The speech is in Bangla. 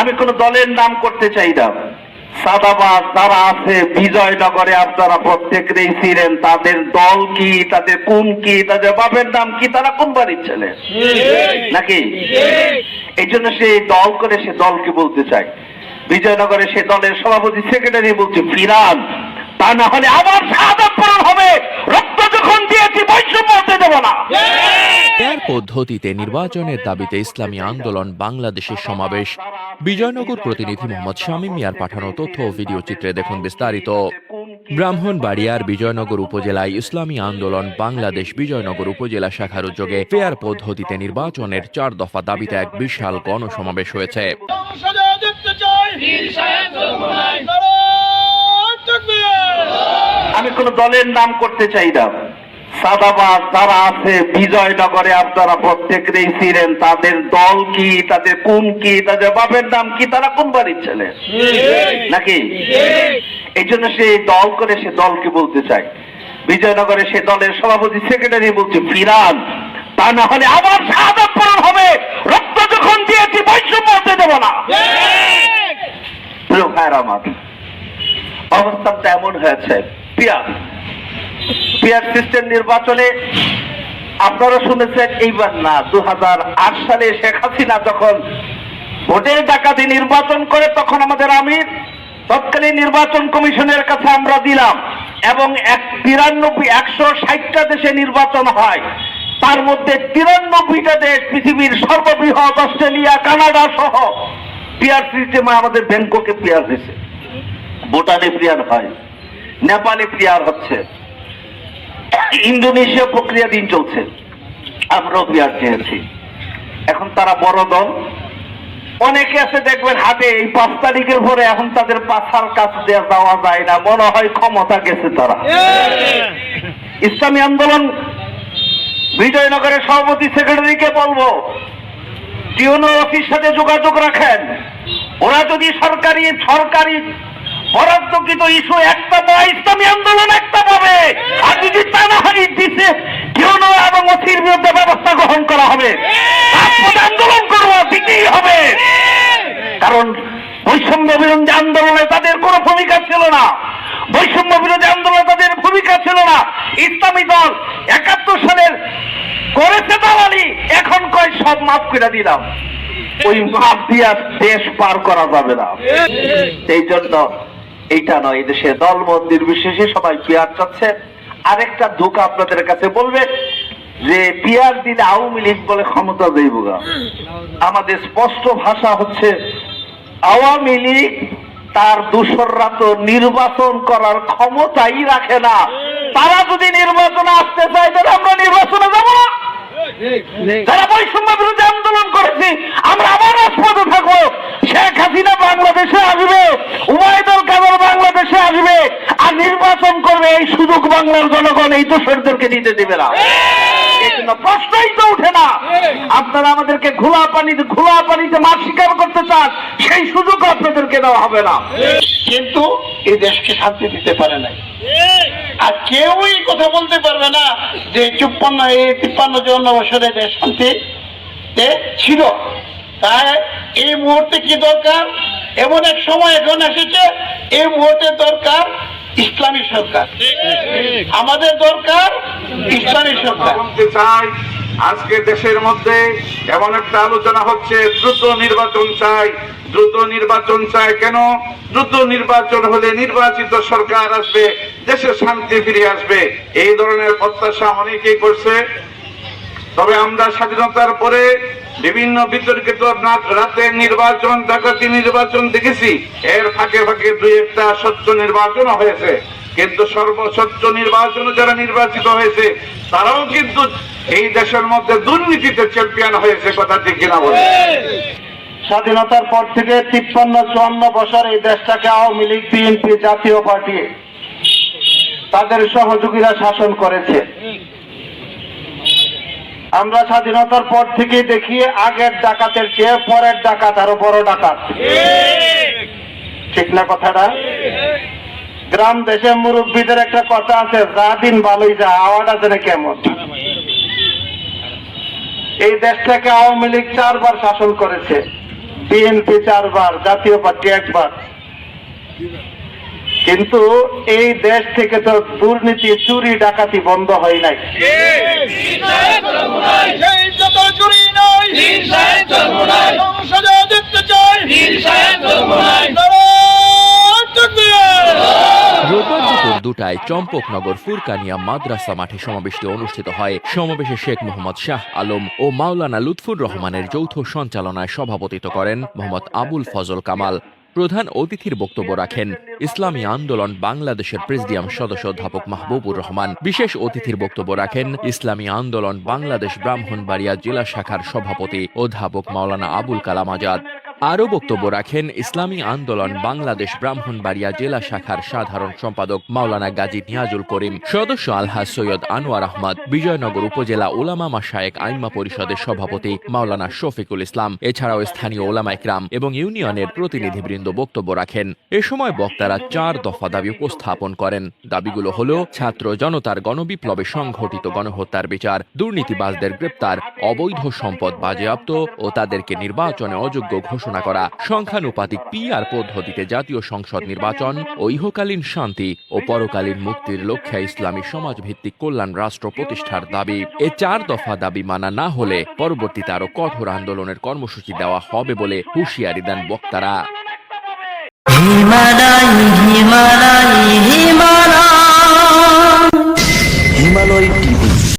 আমি কোন দলের নাম করতে চাই না। সাদাবাদ যারা আছে বিজয়নগরে আপনারা প্রত্যেকেই ছিলেন তাদের দল কি তাদের কোন কি তাদের বাপের নাম কি তারা কোন বাড়ির ছেলে? নাকি? এই জন্য সে দল করে সে দলকে বলতে চাই বিজয়নগরে সে দলের সভাপতি সেক্রেটারি বলছে ফিরান তা না হলে আবার সাদা পূরণ হবে। রক্ত যখন দিয়েছি বৈষম্য হতে দেবো না। পদ্ধতিতে নির্বাচনের দাবিতে ইসলামী আন্দোলন, বাংলাদেশের সমাবেশ। বিজয়নগর প্রতিনিধি মোহাম্মদ শামীম মিয়ার পাঠানো তথ্য ও ভিডিও চিত্রে দেখুন বিস্তারিত। ব্রাহ্মণবাড়িয়ার বিজয়নগর উপজেলায় ইসলামী আন্দোলন, বাংলাদেশ বিজয়নগর উপজেলা শাখার উদ্যোগে ফেয়ার পদ্ধতিতে নির্বাচনের চার দফা দাবিতে এক বিশাল গণসমাবেশ হয়েছে। আমি কোন দলের নাম করতে চাই না। সাদাবাদ যারা আছে, বিজয়নগরে আপনারা প্রত্যেকেই ছিলেন। তাদের দল কি, তাদের কোন কি, তাদের বাপের নাম কি, তারা কোন বাড়ির ছেলে? নাকি? এই জন্য সে দল করে সে দলকে বলতে চাই বিজয়নগরে সে দলের সভাপতি, সেক্রেটারি বলছে, ফিরান, তা না হলে আবার সাদা পূরণ হবে। রক্ত যখন দিয়েছি, বৈষম্য হতে দেবো না। প্রিয় ভাইয়ের আমার অবস্থানটা এমন হয়েছে। পিয়া পিয়ার সিস্টেম নির্বাচনে আপনারা শুনেছেন এইবার না দু সালে শেখ হাসিনা যখন ভোটের ডাকাতি নির্বাচন করে তখন আমাদের আমির তৎকালীন নির্বাচন কমিশনের কাছে আমরা দিলাম এবং এক তিরানব্বই, একশো ষাটটা দেশে নির্বাচন হয়। তার মধ্যে তিরানব্বইটা দেশ পৃথিবীর সর্ববৃহৎ অস্ট্রেলিয়া, কানাডা সহ পিয়ার সিস্টেমে আমাদের ব্যাংককে পিয়ার দিছে ভুটানে প্লেয়ার হয়, নেপালে প্লেয়ার হচ্ছে। ইন্দোনেশিয়া প্রক্রিয়া দিন চলছে। আমরাও প্লেয়ার চেয়েছি এখন তারা বড় দল। অনেকে আছে, দেখবেন হাতে এই পাঁচ তারিখের পরে এখন তাদের পাছার কাছ দিয়ে যাওয়া যায় না। মনে হয় ক্ষমতা গেছে তারা। ইসলামী আন্দোলন, বিজয়নগরের সভাপতি সেক্রেটারিকে বলব টিউনো অফিস সাথে যোগাযোগ রাখেন। ওরা যদি সরকারি সরকারি বরাদ্দকৃত ইস্যু একটা পায় ইসলামী আন্দোলন একটা পাবে আর যদি হয় দিছে টিউনো এবং অসির বিরুদ্ধে ব্যবস্থা গ্রহণ করা হবে। আন্দোলন করব দিতেই হবে। কারণ বৈষম্য বিরোধী আন্দোলনে তাদের কোনো ভূমিকা ছিল না। বৈষম্য বিরোধী আন্দোলনে তাদের ভূমিকা ছিল না। ইসলামী দল একাত্তর সালের করেছে দালালি এখন কয় সব মাফ করে দিলাম। ওই মাফ দিয়া দেশ পার করা যাবে না। সেই জন্য এইটা নয় দেশে দল মন্দির বিশেষে সবাই পিয়ার চাচ্ছে। আরেকটা ধোকা আপনাদের কাছে বলবে যে পিয়ার দিলে আওয়ামী লীগ বলে ক্ষমতা দেব আমাদের স্পষ্ট ভাষা হচ্ছে, আওয়ামী লীগ তার দূষররা তো নির্বাচন করার ক্ষমতাই রাখে না। তারা যদি নির্বাচনে আসতে চায়, তাহলে আমরা নির্বাচনে যাব না। যারা বৈষম্য বিরুদ্ধে আন্দোলন করেছি, আমরা আবার রাজপথে থাকব শেখ হাসিনা বাংলাদেশে আসবে উমায়দুল কাদের বাংলাদেশে আসবে আর নির্বাচন করবে এই সুযোগ বাংলার জনগণ এই দোষরদেরকে দিতে দেবে না। প্রশ্নই তো উঠে না। আপনারা আমাদেরকে ঘোলা পানিতে ঘোলা পানিতে মাছ শিকার করতে চান সেই সুযোগ আপনাদেরকে দেওয়া হবে না। কিন্তু এই দেশকে শান্তি দিতে পারে নাই। আর কেউই কথা বলতে পারবে না যে চুপ্পান্ন এই তিপ্পান্ন চুয়ান্ন বছরে দেশ শান্তি ছিল। তাই এই মুহূর্তে কি দরকার? এমন এক সময় এখন এসেছে এই মুহূর্তে দরকার ইসলামী সরকার। আমাদের দরকার ইসলামী সরকার। চাই, আজকে দেশের মধ্যে এমন একটা আলোচনা হচ্ছে, দ্রুত নির্বাচন চাই। দ্রুত নির্বাচন চাই কেন? দ্রুত নির্বাচন হলে নির্বাচিত সরকার আসবে, দেশে শান্তি ফিরে আসবে। এই ধরনের প্রত্যাশা অনেকেই করছে। তবে আমরা স্বাধীনতার পরে বিভিন্ন বিতর্কিত না- রাতে নির্বাচন, ডাকাতি নির্বাচন দেখেছি। এর ফাঁকে ফাঁকে দুই একটা স্বচ্ছ নির্বাচন হয়েছে। কিন্তু সর্বস্বচ্ছ নির্বাচনে যারা নির্বাচিত হয়েছে, তারাও কিন্তু এই দেশের মধ্যে দুর্নীতিতে চ্যাম্পিয়ন হয়েছে কথা ঠিক কিনা বলে। স্বাধীনতার পর থেকে তিপ্পান্ন, চুয়ান্ন বছর এই দেশটাকে আওয়ামী লীগ, বিএনপি জাতীয় পার্টি তাদের সহযোগীরা শাসন করেছে। আমরা স্বাধীনতার পর থেকে দেখি আগের ডাকাতের চেয়ে পরের ডাকাত আরও বড় ডাকাত। ঠিক না কথাটা? গ্রাম দেশে মুরব্বীদের একটা কথা আছে, যা দিন ভালোই যা। আওয়াজ আছে না কেমন এই দেশটাকে আওয়ামী লীগ চারবার শাসন করেছে। বিএনপি চারবার, জাতীয় পার্টি একবার। কিন্তু এই দেশ থেকে তো দুর্নীতি, চুরি, ডাকাতি বন্ধ হয় নাই। দুটায় চম্পকনগর ফুরকানিয়া মাদ্রাসা মাঠে সমাবেশটি অনুষ্ঠিত হয়। সমাবেশে শেখ মোহাম্মদ শাহ আলম ও মাওলানা লুৎফুর রহমানের যৌথ সঞ্চালনায় সভাপতিত্ব করেন মোহাম্মদ আবুল ফজল কামাল। প্রধান অতিথির বক্তব্য রাখেন। ইসলামী আন্দোলন বাংলাদেশের প্রেসিডিয়াম সদস্য অধ্যাপক মাহবুবুর রহমান। বিশেষ অতিথির বক্তব্য রাখেন ইসলামী আন্দোলন বাংলাদেশ ব্রাহ্মণবাড়িয়া জেলা শাখার সভাপতি অধ্যাপক মাওলানা আবুল কালাম আজাদ। আরও বক্তব্য রাখেন ইসলামী আন্দোলন বাংলাদেশ ব্রাহ্মণবাড়িয়া জেলা শাখার সাধারণ সম্পাদক মাওলানা গাজী নিয়াজুল করিম, সদস্য আলহাজ সৈয়দ আনোয়ার আহমদ, বিজয়নগর উপজেলা ওলামা মাসায়েক আইমা পরিষদের সভাপতি মাওলানা শফিকুল ইসলাম, এছাড়াও স্থানীয় ওলামা ইকরাম এবং ইউনিয়নের প্রতিনিধিবৃন্দ বক্তব্য রাখেন। এ সময় বক্তারা চার দফা দাবি উপস্থাপন করেন। দাবিগুলো হল, ছাত্র জনতার গণবিপ্লবে সংঘটিত গণহত্যার বিচার, দুর্নীতিবাজদের গ্রেপ্তার, অবৈধ সম্পদ বাজেয়াপ্ত ও তাদেরকে নির্বাচনে অযোগ্য ঘোষণা করা। সংখ্যানুপাতিক পিআর পদ্ধতিতে জাতীয় সংসদ নির্বাচন ও ইহকালীন শান্তি ও পরকালীন মুক্তির লক্ষ্যে ইসলামী সমাজভিত্তিক কল্যাণ রাষ্ট্র প্রতিষ্ঠার দাবি। এ চার দফা দাবি মানা না হলে পরবর্তীতে আরও কঠোর আন্দোলনের কর্মসূচি দেওয়া হবে বলে হুঁশিয়ারি দেন বক্তারা। হিমালয় হিমালয়